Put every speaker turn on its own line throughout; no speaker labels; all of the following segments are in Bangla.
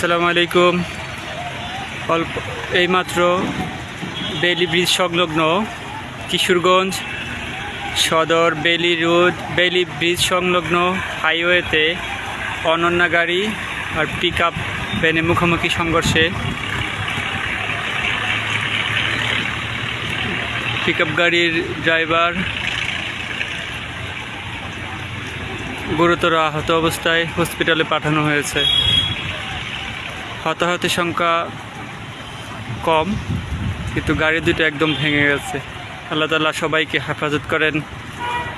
আসসালামু আলাইকুম। অল্প এইমাত্র বেলি ব্রিজ সংলগ্ন কিশোরগঞ্জ সদর বেলি রোড, বেলি ব্রিজ সংলগ্ন হাইওয়েতে অনন্যা গাড়ি আর পিক আপ ভ্যানে মুখোমুখি সংঘর্ষে পিক গাড়ির ড্রাইভার গুরুতর আহত অবস্থায় হসপিটালে পাঠানো হয়েছে। হতাহতের সংখ্যা কম, কিন্তু গাড়ি দুটো একদম ভেঙে গেছে। আল্লাহ তালা সবাইকে হেফাজত করেন।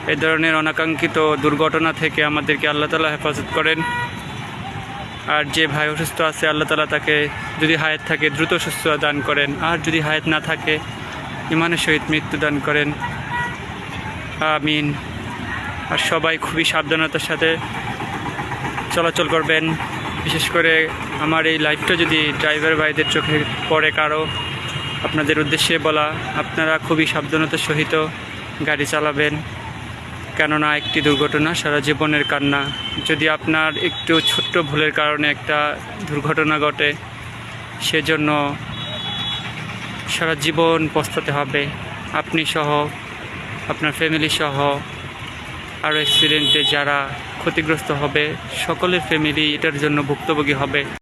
এই ধরনের অনাকাঙ্ক্ষিত দুর্ঘটনা থেকে আমাদেরকে আল্লাহ তালা হেফাজত করেন। আর যে ভাই অসুস্থ আছে, আল্লাহ তালা তাকে যদি হায়াত থাকে, দ্রুত সুস্থ দান করেন। আর যদি হায়াত না থাকে ইমানের সহিত মৃত্যু দান করেন। আমিন। আর সবাই খুবই সাবধানতার সাথে চলাচল করবেন। বিশেষ করে আমার এই লাইফটা যদি ড্রাইভার ভাইদের চোখে পড়ে কারও, আপনাদের উদ্দেশ্যে বলা, আপনারা খুবই সাবধানতার সহিত গাড়ি চালাবেন। কেননা একটি দুর্ঘটনা, সারা জীবনের কান্না। যদি আপনার একটু ছোট্ট ভুলের কারণে একটা দুর্ঘটনা ঘটে, সেজন্য সারা জীবন পস্তাতে হবে। আপনি সহ, আপনার ফ্যামিলি সহ আরও অ্যাক্সিডেন্টে যারা ক্ষতিগ্রস্ত হবে সকলের ফ্যামিলি এটার জন্য ভুক্তভোগী হবে।